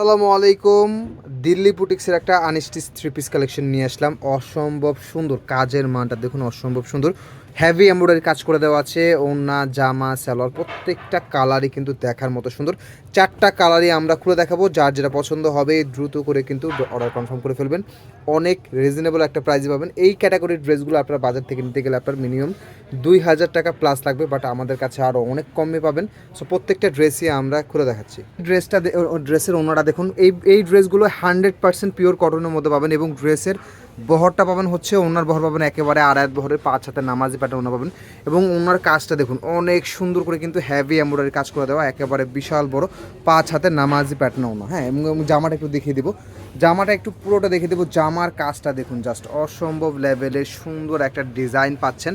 আসসালামু আলাইকুম। দিল্লি বুটিক্সের একটা আনিস্টিস থ্রি পিস কালেকশন নিয়ে আসলাম। অসম্ভব সুন্দর কাজের মানটা দেখুন, অসম্ভব সুন্দর। হ্যাভি এমব্রয়ডারি কাজ করে দেওয়া আছে। ওনা জামা, সালোয়ার প্রত্যেকটা কালারই কিন্তু দেখার মতো সুন্দর। চারটা কালারই আমরা খুলে দেখাবো। যার যেটা পছন্দ হবে, দ্রুত করে কিন্তু অর্ডার কনফার্ম করে ফেলবেন। অনেক রিজনেবল একটা প্রাইসে পাবেন। এই ক্যাটাগরির ড্রেসগুলো আপনার বাজার থেকে নিতে গেলে আপনার মিনিমাম দুই হাজার টাকা প্লাস লাগবে বাট আমাদের কাছে আরও অনেক কমে পাবেন। সো প্রত্যেকটা ড্রেসই আমরা খুলে দেখাচ্ছি। ড্রেসটা ড্রেসের ওনারা দেখুন। এই এই ড্রেসগুলো হান্ড্রেড পার্সেন্ট পিওর কটনের মধ্যে পাবেন এবং ড্রেসের বহরটা পাবেন হচ্ছে, ওনার বহর পাবেন একেবারে আড়ায়াত বহরের পাঁচ হাতে নামাজি প্যাটার্ন ওনা পাবেন। এবং ওনার কাজটা দেখুন, অনেক সুন্দর করে কিন্তু হ্যাভি এমব্রয়ডারি কাজ করে দেওয়া, একেবারে বিশাল বড় পাঁচ হাতে নামাজি প্যাটার্ন ওনা হ্যাঁ এবং এবং জামাটা একটু দেখিয়ে দিব। জামাটা একটু পুরোটা দেখিয়ে দেবো, জামার কাজটা দেখুন জাস্ট অসম্ভব লেভেলের সুন্দর একটা ডিজাইন পাচ্ছেন।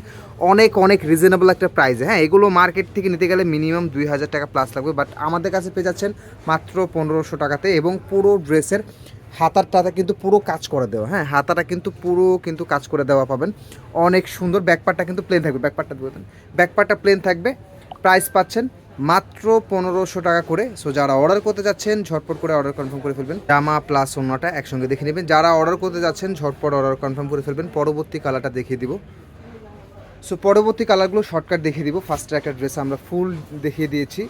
অনেক অনেক রিজনেবল একটা প্রাইসে হ্যাঁ এগুলো মার্কেট থেকে নিতে গেলে মিনিমাম দুই হাজার টাকা প্লাস লাগবে বাট আমাদের কাছে পেয়ে যাচ্ছেন মাত্র পনেরোশো টাকাতে এবং পুরো ড্রেসের হাতারটাতে কিন্তু পুরো কাজ করে দেওয়া হ্যাঁ হাতাটা কিন্তু পুরো কিন্তু কাজ করে দেওয়া পাবেন। অনেক সুন্দর ব্যাকপারটা কিন্তু প্লেন থাকবে ব্যাকপারটা দিয়ে দেন ব্যাকপারটা প্লেন থাকবে প্রাইস পাচ্ছেন মাত্র পনেরোশো টাকা করে। সো যারা অর্ডার করতে যাচ্ছেন, ঝটপট করে অর্ডার কনফার্ম করে ফেলবেন। জামা প্লাস অন্যটা একসঙ্গে দেখে নেবেন। যারা অর্ডার করতে যাচ্ছেন, ঝটপট অর্ডার কনফার্ম করে ফেলবেন। পরবর্তী কালারটা দেখিয়ে দিব। সো পরবর্তী কালারগুলো শর্টকাট দেখিয়ে দিব। ফার্স্টে একটা ড্রেস আমরা ফুল দেখিয়ে দিয়েছি।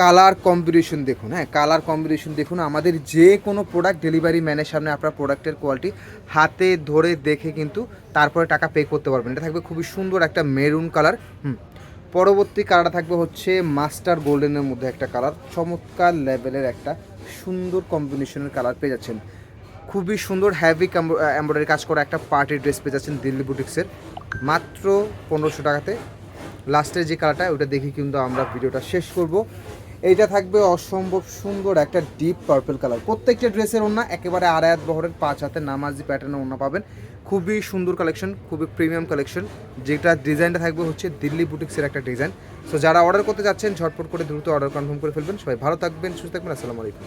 কালার কম্বিনেশন দেখুন হ্যাঁ কালার কম্বিনেশন দেখুন। আমাদের যে কোনো প্রোডাক্ট ডেলিভারি ম্যানের সামনে আপনার প্রোডাক্টের কোয়ালিটি হাতে ধরে দেখে কিন্তু তারপরে টাকা পে করতে পারবেন। এটা থাকবে খুবই সুন্দর একটা মেরুন কালার হুম। পরবর্তী কালারটা থাকবে হচ্ছে মাস্টার গোল্ডেনের মধ্যে একটা কালার চমৎকার লেভেলের একটা সুন্দর কম্বিনেশনের কালার পেয়ে যাচ্ছেন। খুবই সুন্দর হ্যাভি এমব্রয়ডারি কাজ করা একটা পার্টি ড্রেস পেয়ে যাচ্ছেন দিল্লি বুটিক্সের মাত্র পনেরোশো টাকাতে। লাস্টের যে কালারটা ওটা দেখে কিন্তু আমরা ভিডিওটা শেষ করব। এইটা থাকবে অসম্ভব সুন্দর একটা ডিপ পার্পেল কালার প্রত্যেকটা ড্রেসের ওনা একেবারে আড়ায়াত বহরের পাঁচ হাতে নামাজি প্যাটার্নের ওনা পাবেন। খুবই সুন্দর কালেকশন খুবই প্রিমিয়াম কালেকশন যেটা ডিজাইনটা থাকবে হচ্ছে দিল্লি বুটিক্সের একটা ডিজাইন সো যারা অর্ডার করতে যাচ্ছেন, ঝটপট করে দ্রুত অর্ডার কনফার্ম করে ফেলবেন। সবাই ভালো থাকবেন, সুস্থ থাকবেন। আসসালামু আলাইকুম।